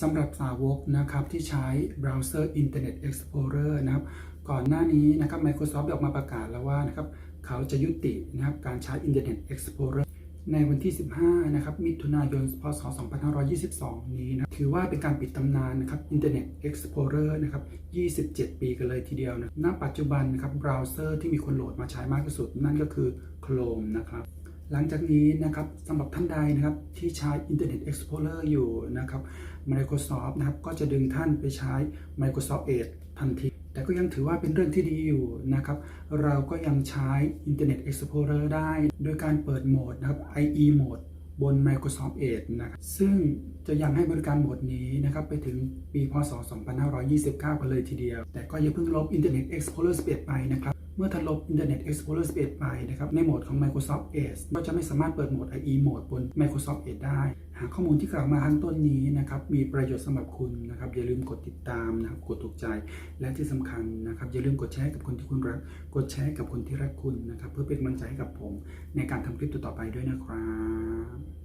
สำหรับสาวกนะครับที่ใช้เบราว์เซอร์ Internet Explorer นะครับก่อนหน้านี้นะครับ Microsoft ออกมาประกาศแล้วว่านะครับเขาจะยุตินะครับการใช้ Internet Explorer ในวันที่ 15 นะครับ มิถุนายน พศ 2522 นี้นะ ถือว่าเป็นการปิดตำนานนะครับ Internet Explorer นะครับ 27 ปีกันเลยทีเดียวนะ ณ ปัจจุบันนะครับ เบราว์เซอร์ที่มีคนโหลดมาใช้มากที่สุด นั่นก็คือ Chrome นะครับ หลังจากนี้นะครับสำหรับท่านใดนะครับที่ใช้ Internet Explorer อยู่นะครับ Microsoft นะครับก็จะดึงท่านไปใช้ Microsoft Edge ทันที แต่ก็ยังถือว่าเป็นเรื่องที่ดีอยู่นะครับ เราก็ยังใช้ Internet Explorer ได้ โดยการเปิดโหมดนะครับ IE โหมดบน Microsoft Edge นะครับซึ่งจะยังให้บริการโหมดนี้นะครับไปถึงปีพศ 2529 กันเลยทีเดียว แต่ก็อย่าเพิ่งลบ Internet Explorer 11 ไปนะครับ เมื่อท่านลบ Internet Explorer 11 ไปนะครับในโหมดของ Microsoft Edge ก็จะไม่สามารถเปิดโหมด IE โหมดบน Microsoft Edge ได้ หากข้อมูลที่กล่าวมาข้างต้นนี้นะครับมีประโยชน์สำหรับคุณนะครับอย่าลืมกดติดตามนะครับกดถูกใจ และที่สำคัญนะครับอย่าลืมกดแชร์กับคนที่คุณรัก กดแชร์กับคนที่รักคุณนะครับเพื่อเป็นกำลังใจให้กับผม ในการทำคลิปต่อๆไปด้วยนะครับ